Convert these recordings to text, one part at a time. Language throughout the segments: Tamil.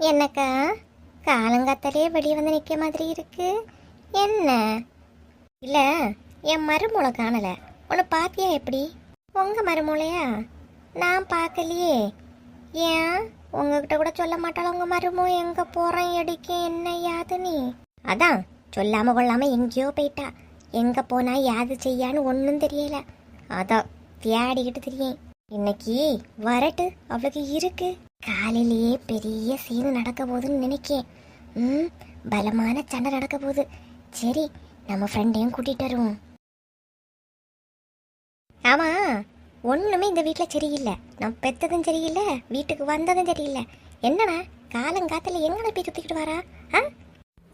என்னக்கா? காலங்காத்தாலே வெளியே வந்து நிற்க மாதிரி இருக்கு. என்ன? இல்லை என் மருமூளை காணல. உன்னை பாத்தியா எப்படி? உங்க மருமூளையா? நான் பார்க்கலையே ஏன்? உங்ககிட்ட கூட சொல்ல மாட்டாள் உங்க மருமோ? எங்க போறேன் எடிக்க என்ன யாது நீ? அதான் சொல்லாம கொள்ளாம எங்கேயோ போயிட்டா. எங்க போனா யாது செய்யான்னு ஒன்றும் தெரியல. அதான் தேடிக்கிட்டு தெரியும் இன்னைக்கு வரட்டு அவளுக்கு இருக்கு. காலையிலேயே பெரிய சீனு நடக்க போகுதுன்னு நினைக்கேன். ம் பலமான சண்டை நடக்க போகுது. சரி நம்ம ஃப்ரெண்டையும் கூட்டிட்டு வருவோம். ஆமா ஒண்ணுமே இந்த வீட்டில் சரியில்லை. நான் பெத்ததும் சரியில்லை வீட்டுக்கு வந்ததும் சரியில்லை. என்னண்ணா காலங்காத்துல எங்கன போய் சுத்திக்கிட்டு வரா? ஆ?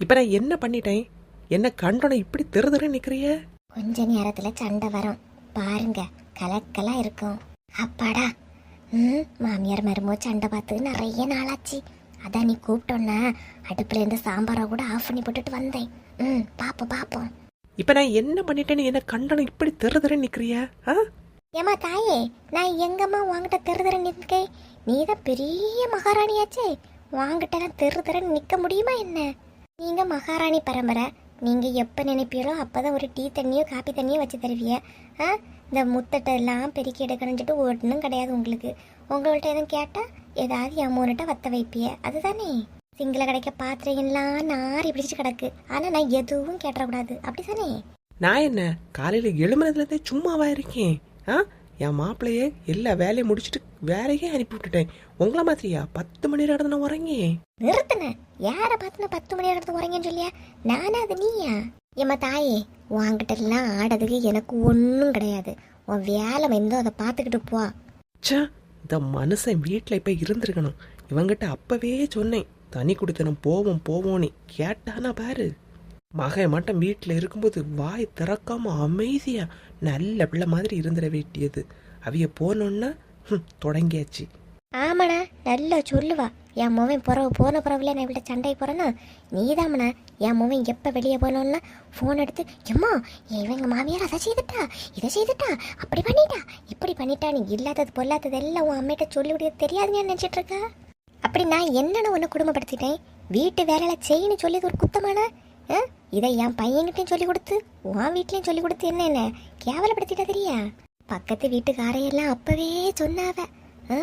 இப்போ நான் என்ன பண்ணிட்டேன்? என்ன கண்டோட இப்படி தெரு தெரு நிக்கிறிய? கொஞ்ச நேரத்துல சண்டை வரும். பாருங்க கலக்கலா இருக்கும். அப்பாடா ம் மாமியார் மருமோ சண்டை பார்த்து நிறைய நாளாச்சு. அதான் நீ கூப்பிட்டோன்னா. அடுப்புல இருந்து சாம்பாரை கூட ஆஃப் பண்ணி போட்டுட்டு வந்தேன். ம் பாப்போம் பாப்போம். இப்போ நான் என்ன பண்ணிட்டேன்னு என்ன கண்டோட இப்படி தெரு தெரு நிக்கிறிய? ஆ? ஏமா தாயே நான் எங்கம்மா உங்ககிட்ட தெரு தெரு நிற்கேன்? நீ தான் பெரிய மகாராணியாச்சே. வாங்கிட்டலாம் தெரு தெருன்னு நிற்க முடியுமா என்ன? நீங்க மகாராணி பரம்பரை நீங்கள் எப்போ நினைப்பீரோ நினைப்பீங்களோ அப்பதான் ஒரு டீ தண்ணியோ காப்பி தண்ணியோ வச்சு தருவீங்க ஆ? இந்த முத்தட்டை எல்லாம் பெருக்கி எடுக்கணும்னு சொல்லிட்டு ஒன்றும் கிடையாது உங்களுக்கு. உங்கள்கிட்ட எதுவும் கேட்டால் ஏதாவது அமௌண்ட்டை வத்த வைப்பிய. அதுதானே? சிங்கள கிடைக்க பாத்திரம் எல்லாம் நாரி பிடிச்சு கிடக்கு. ஆனால் நான் எதுவும் கேட்டக்கூடாது அப்படிதானே நான் என்ன? காலையில் எழுமனதுலேருந்தே சும்மாவா இருக்கேன். ஆ? என் மாப்பிள்ளையே எல்லா வேலையும் முடிச்சுட்டு வேலையே அனுப்பி விட்டுட்டேன். உங்களை மாதிரியா? பத்து மணி நேரம் நான் உறங்கேன் நிறுத்துன. யார பார்த்து நான் பத்து மணி நேரத்துக்கு உறங்கன்னு சொல்லியா? நானா அது நீயா? ஏம்மா தாயே உன்கிட்ட எல்லாம் ஆடதுக்கு எனக்கு ஒன்றும் கிடையாது. உன் வேலை வந்தோ அதை பார்த்துக்கிட்டு போ. ச்சே இந்த மனுஷன் வீட்டில் இப்போ இருந்திருக்கணும். இவங்கிட்ட அப்பவே சொன்னேன் தனி குடித்தனம் போவோம் போவோன்னு கேட்டானா பாரு. மகன் மட்டும் வீட்டில் இருக்கும்போது வாய் திறக்காம அமைதியாக நல்ல பிள்ளை மாதிரி இருந்துட வேண்டியது. அவிய போனோன்னா ஹம், தொடங்கியாச்சு. ஆமாண்ணா நல்லா சொல்லுவா. என் மூவன் பிறகு போன பிறகுல நான் இவ்வளோ சண்டை போகிறேன்னா நீதாமண்ணா. என் மூவன் எப்போ வெளியே போனோன்னா ஃபோன் எடுத்து எம்மா இவங்க மாமியார் அதை செய்துட்டா? இதை செய்துட்டா? அப்படி பண்ணிட்டா? இப்படி பண்ணிட்டா நீ இல்லாதது பொல்லாதது எல்லாம் உன் அம்மிட்ட சொல்லி விட தெரியாதுன்னு நினச்சிட்டு இருக்கா? அப்படி நான் என்னென்ன ஒன்று குடும்பப்படுத்திட்டேன். வீட்டு வேலையில செய்யணும் சொல்லி ஒரு குத்தமான? இதை என் பையன்கிட்டயும் சொல்லி கொடுத்து உன் வீட்லையும் சொல்லி கொடுத்து என்ன என்ன? கேவலப்படுத்திட்டா தெரியா? பக்கத்து வீட்டுக்காரையெல்லாம் அப்பவே சொன்னாவ. ஆ?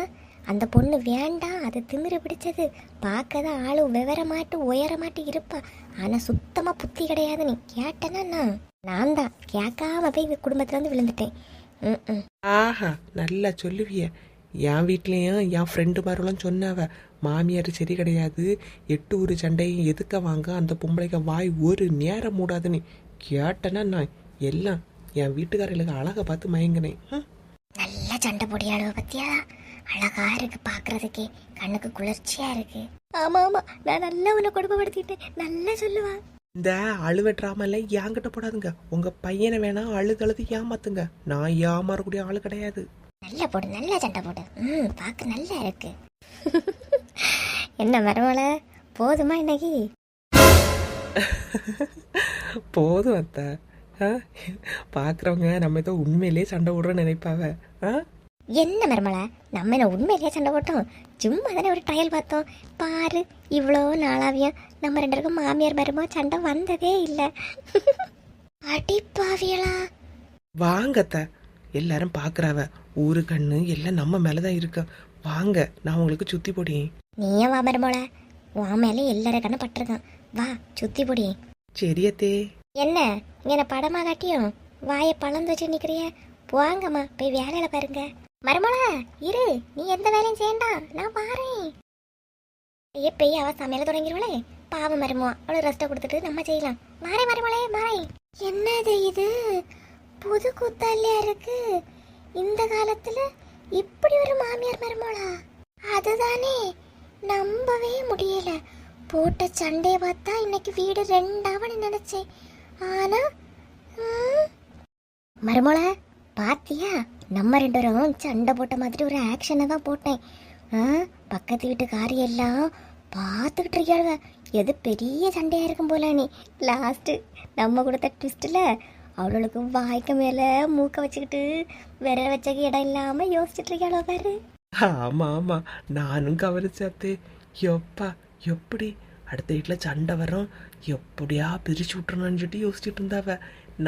அந்த பொண்ணு வேண்டாம் அது திமிரு பிடிச்சது. பார்க்க தான் ஆளு விவரமாட்டு உயரமாட்டு இருப்பா. ஆனால் சுத்தமாக புத்தி கிடையாது நீ. கேட்டனா நான் நான் தான். கேட்காம போய் இந்த குடும்பத்துல இருந்து விழுந்துட்டேன். ஆஹா நல்லா சொல்லுவிய. என் வீட்லேயும் என் ஃப்ரெண்டு மாதிரிலாம் சொன்னாவ மாமியார் சரி கிடையாது. எட்டு ஊர் சண்டையும் எதுக்க வாங்க? அந்த பொம்பளைக்கு வாய் ஒரு நேரம் மூடாதுன்னு கேட்டனா நான் எல்லாம் என் வீட்டுக்காரர்களுக்கு அழகை பார்த்து மயங்கினேன். நல்ல சண்டை பொடியாளுவ பத்தியா? அழகா இருக்கு பாக்குறதுக்கே. கண்ணுக்கு குளிர்ச்சியா இருக்கு. ஆமா ஆமா. நான் நல்லா உன்னை கொடுமைப்படுத்திட்டேன். நல்லா சொல்லுவா. இந்த அழுவ ட்ராமா எல்லாம் என்கிட்ட போடாதுங்க. உங்க பையனை வேணா அழுதழுது ஏமாத்துங்க. நான் ஏமாறக்கூடிய ஆளு கிடையாது. நல்ல போடு நல்ல சண்டை போடு. ம் பார்க்க நல்லா இருக்கு. என்ன மருமலை போதுமா இன்னைக்கு? போதும் அத்தை. பார்க்குறவங்க நம்ம ஏதோ உண்மையிலேயே சண்டை விடுறோன்னு நினைப்பாவ. என்ன மருமலை நம்ம என்ன உண்மையிலேயே சண்டை போட்டோம்? சும்மா தானே ஒரு ட்ரையல் பார்த்தோம். பாரு இவ்வளோ நாளாவியும் நம்ம ரெண்டு பேருக்கும் மாமியார் மருமோ சண்டை வந்ததே இல்லை. அடிப்பாவியலா வாங்க அத்தை. எல்லாரும் பார்க்குறாவ ஊரு கண்ணு எல்லாம் நம்ம மேலே தான் இருக்கு. வாங்க நான் உங்களுக்கு சுத்தி போடியேன் நீயே வா மருமோள உன் மேலே எல்லார கண்ணு பட்டிருக்கான். வா சுத்தி பொடி. சரியத்தே என்ன? இங்கே படமா காட்டியும் வாயை பழந்து வச்சு நிக்கிறிய? போங்கம்மா போய் வேலையில பாருங்க. மருமலா இரு. நீ எந்த வேலையும் செய்யண்டா. நான் பாறேன் எப்பய் அவ சமையல தொடங்கிடுவளே பாவம் மருமோ அவளை ரெஸ்ட்டை கொடுத்துட்டு நம்ம செய்யலாம். மாறே மருமலே மாறே என்னது இது? புது கூத்தாலியா இருக்கு. இந்த காலத்துல இப்படி ஒரு மாமியார் மருமோளா அதுதானே நம்பவே முடியல. போட்ட சண்டையை பார்த்தா இன்னைக்கு வீடு ரெண்டாவன்னு நினைச்சேன். ஆனா ம், மருமோள பாத்தியா? நம்ம ரெண்டு பேரும் சண்டை போட்ட மாதிரி ஒரு ஆக்ஷனை தான் போட்டேன். ஆ, பக்கத்து வீட்டுக்காரி எல்லாம் பார்த்துக்கிட்டு இருக்காளுவ. எது பெரிய சண்டையா இருக்கும் போல நீ. லாஸ்ட் நம்ம கொடுத்த ட்விஸ்ட்ல அவளுக்கு வாய்க்கு மேல மூக்க வச்சுக்கிட்டு விரல் வச்ச இடம் இல்லாம யோசிச்சுட்டு இருக்காளோ பாரு. ஆமா ஆமா. நானும் கவனிச்சாத்தே எப்பா எப்படி? அடுத்த வீட்டில் சண்டை வரோம். எப்படியா பிரிச்சு விட்டுறணும்னு சொல்லிட்டு யோசிச்சுட்டு இருந்தாவ.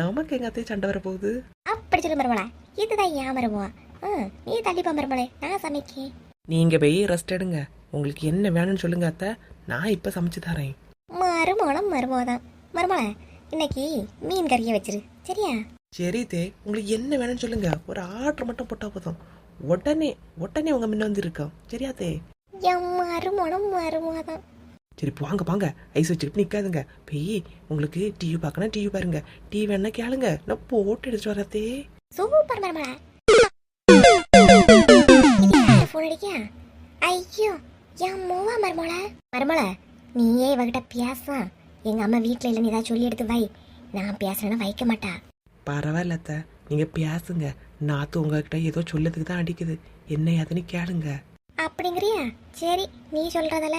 நமக்கு எங்க சண்டை வர போகுது அப்படி சொல்லு மருமலா இதுதான் ஏன் மருமவா. ம் நீ தள்ளிப்பா மருமலே நான் சமைக்கேன். நீங்க போய் ரெஸ்ட் எடுங்க. உங்களுக்கு என்ன வேணும்னு சொல்லுங்க அத்தை. நான் இப்ப சமைச்சு தரேன். மருமோளம் மருமோதான் மருமலை இன்னைக்கு மீன் கறியை வச்சிரு. சரியா? சரி தே உங்களுக்கு என்ன வேணும்னு சொல்லுங்க. ஒரு ஆர்டர் மட்டும் போட்டா போதும். உடனே உடனே உங்க முன்ன வந்து இருக்கோம் சரியா தே? சரி வாங்க வாங்க. ஐஸ் வச்சுக்கிட்டு நிக்காதுங்க. போய் உங்களுக்கு டிவி பார்க்கணும் டிவி பாருங்க. டிவி வேணா கேளுங்க. நான் போட்டு எடுத்துட்டு வரத்தே சூப்பர் மருமலை ஃபோன் அடிக்கியா ஐயோ என் மூவா மருமலை மருமலை நீயே இவகிட்ட பேச எங்க அம்மா வீட்ல இல்லைன்னு ஏதாவது சொல்லி எடுத்து வை. நான் பேசுறேன்னா வைக்க மாட்டா. பரவாயில்ல அத்தை நீங்க பேசுங்க. நாத்து உங்ககிட்ட ஏதோ சொல்லதுக்கு தான் அடிக்குது. என்ன ஏதுன்னு கேளுங்க. அப்படிங்கிறியா? சரி நீ சொல்றதால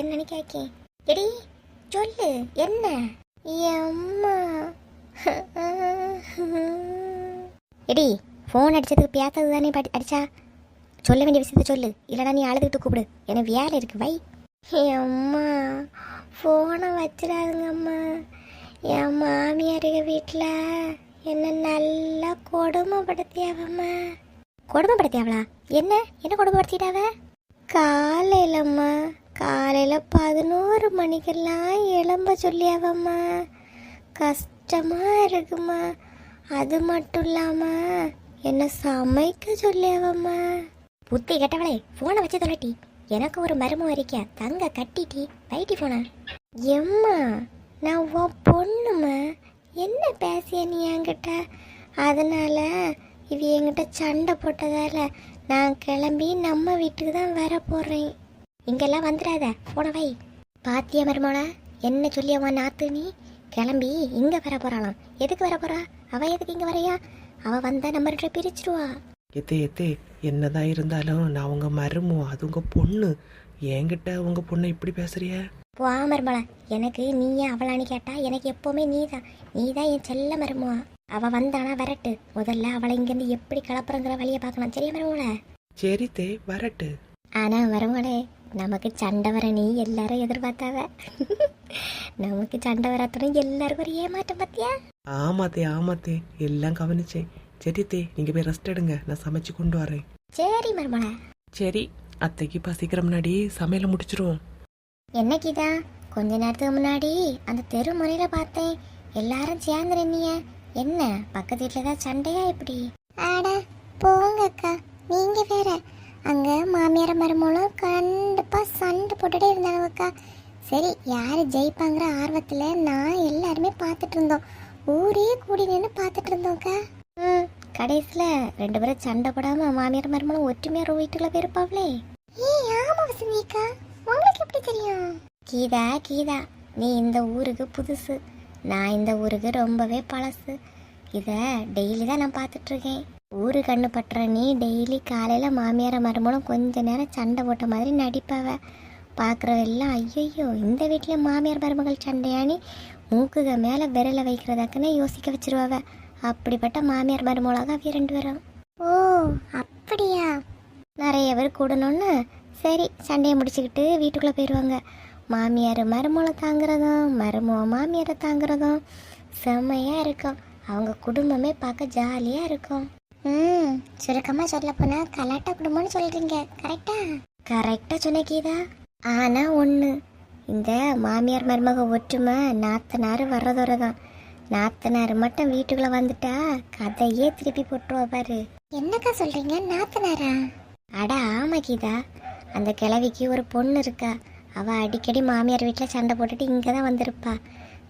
என்னன்னு கேக்கேன். எடி சொல்லு. என்ன? எம்மா. எடி ஃபோன் அடிச்சதுக்கு பேசுறது தானே அடிச்சா? சொல்ல வேண்டிய விஷயத்த சொல்லு. இல்லைனா நீ அழுதுகிட்டு கூப்பிடு. எனக்கு வேலை இருக்கு வை. அம்மா ஃபோனை வச்சிடாதுங்க அம்மா என் மாமியாருங்க வீட்டில் என்ன நல்லா கொடுமைப்படுத்தியாவம்மா. கொடுமைப்படுத்தியாவளா? என்ன? என்ன கொடுமைப்படுத்திட்டாவ? காலையிலம்மா காலையில் பதினோரு மணிக்கெல்லாம் எழும்ப சொல்லியாவம்மா. கஷ்டமாக இருக்குமா? அது மட்டும் இல்லாமல் என்ன சமைக்க சொல்லியாவம்மா. புத்தி கெட்டவளே ஃபோனை வச்சு தொலைட்டி எனக்கு ஒரு மருமம் வரைக்க தங்க கட்டிட்டி வைட்டி போனா எம்மா நான் உன் பொண்ணுமா? என்ன பேசிய நீ என்கிட்ட? அதனால இவ என்கிட்ட சண்டை போட்டதால நான் கிளம்பி நம்ம வீட்டுக்கு தான் வர போடுறேன் இங்கெல்லாம் வந்துடாத போனவை பாத்தியா என்ன என்ன சொல்லியவா நாத்து நீ? கிளம்பி இங்கே வர போகிறாளாம் எதுக்கு வர போகிறா அவ எதுக்கு இங்கே வரையா? அவ வந்தா நம்ம ரெண்டு பிரிச்சிருவா. எத்தே எத்தே என்னதான் இருந்தாலும் நான் உங்க மருமோ அது உங்க பொண்ணு. என்கிட்ட உங்க பொண்ணை இப்படி பேசுறிய? போ மருமலா எனக்கு நீ ஏன் அவளான்னு கேட்டா எனக்கு எப்பவுமே நீ தான் நீ தான் என் செல்ல மருமவா. அவ வந்தானா வரட்டு. முதல்ல அவளை இங்கிருந்து எப்படி கிளப்புறங்கிற வழியை பார்க்கலாம் சரியா மருமல சரி தே வரட்டு. ஆனா மருமகளே நமக்கு சண்டை வர நீ எல்லாரும் எதிர்பார்த்தாவ. நமக்கு சண்டை வராத்துடன் எல்லாருக்கும் ஒரு ஏமாற்றம் பத்தியா ஆமாத்தே ஆமாத்தே எல்லாம் கவனிச்சேன். சரி தே நீங்க போய் ரெஸ்ட் எடுங்க. நான் சமைச்சு கொண்டு வரேன். சரி மருமல சரி அத்தைக்கு பசிக்கிற முன்னாடி சமையலை முடிச்சிருவோம். என்ன கீதா? கொஞ்ச நேரத்துக்கு முன்னாடி அந்த தெரு முறையில பார்த்தேன். எல்லாரும் சேர்ந்து நின்னீங்க. என்ன? பக்கத்து வீட்டுல ஏதாவது சண்டையா இப்படி? ஆட போங்க அக்கா நீங்க வேற. அங்க மாமியார் மருமகளும் கண்டிப்பா சண்டை போட்டுட்டே இருந்தாங்க அக்கா சரி யாரு ஜெயிப்பாங்கிற ஆர்வத்துல நான் எல்லாருமே பார்த்துட்டு இருந்தோம். ஊரே கூடி நின்று பார்த்துட்டு இருந்தோம்க்கா. ம் கடைசியில் ரெண்டு பேரும் சண்டை போடாம மாமியார் மருமகளும் ஒற்றுமையா ஒரு வீட்டுக்குள்ள போயிருப்பாங்களே. ஏய் ஆமா வசந்திக்கா. எப்படி தெரியும்? கீதா கீதா நீ இந்த ஊருக்கு புதுசு. நான் இந்த ஊருக்கு ரொம்பவே பழசு. இதை டெய்லி தான் நான் பார்த்துட்டு இருக்கேன் ஊரு கண்ணு பட்டுற நீ டெய்லி காலையில் மாமியார மருமகளும் கொஞ்ச நேரம் சண்டை போட்ட மாதிரி நடிப்பாவ. பார்க்குறவெல்லாம் ஐயையோ இந்த வீட்டில் மாமியார் மருமகள் சண்டையானி மூக்குக மேலே விரலை வைக்கிறதாக்குன்னு யோசிக்க வச்சிருவாவ. அப்படிப்பட்ட மாமியார் மருமகளாக ரெண்டு பேரும். ஓ அப்படியா? நிறைய பேர் கூடணும்னு சரி சண்டையை முடிச்சுக்கிட்டு வீட்டுக்குள்ளே போயிடுவாங்க மாமியார் மருமலை தாங்குறதும் மருமக மாமியாரை தாங்குறதும் செம்மையாக இருக்கும். அவங்க குடும்பமே பார்க்க ஜாலியாக இருக்கும். ம் சுருக்கமாக சொல்ல போனால் கலாட்டா குடும்பம்னு சொல்கிறீங்க கரெக்டா? கரெக்டாக சொன்ன கீதா. ஆனால் ஒன்று இந்த மாமியார் மருமக ஒற்றுமை நாத்தனார் வர்றதோட தான். நாத்தனார் மட்டும் வீட்டுக்குள்ள வந்துட்டா கதையே திருப்பி போட்டுருவா பாரு. என்னக்கா சொல்றீங்க நாத்தனாரா? அட ஆமா கீதா. அந்த கிழவிக்கு ஒரு பொண்ணு இருக்கா. அவள் அடிக்கடி மாமியார் வீட்டில் சண்டை போட்டுட்டு இங்கே தான் வந்திருப்பா.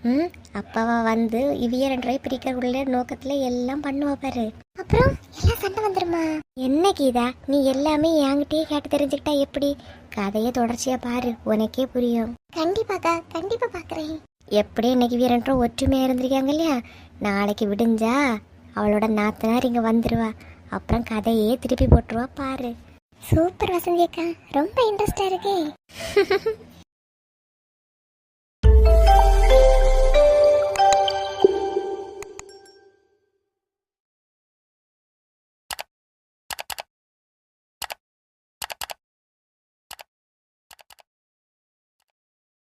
ம் அப்பாவா வந்து இவிய ரெண்டு ரூபாய் பிரிக்கக்குள்ள நோக்கத்துல எல்லாம் பண்ணுவா பாரு. அப்புறம் எல்லாம் சண்டை வந்துருமா? என்ன கீதா நீ எல்லாமே என்கிட்டயே கேட்டு தெரிஞ்சுக்கிட்டா எப்படி? கதையை தொடர்ச்சியா பாரு உனக்கே புரியும். கண்டிப்பாக்கா கண்டிப்பா பாக்குறேன். எப்படி இன்னைக்கு வீரன்றும் ஒற்றுமையா இருந்திருக்காங்க இல்லையா? நாளைக்கு விடிஞ்சா அவளோட நாத்தனார் இங்க வந்துருவா. அப்புறம் கதையே திருப்பி போட்டுருவா பாரு. சூப்பர் வசந்தி அக்கா ரொம்ப இன்ட்ரெஸ்டாக இருக்கே.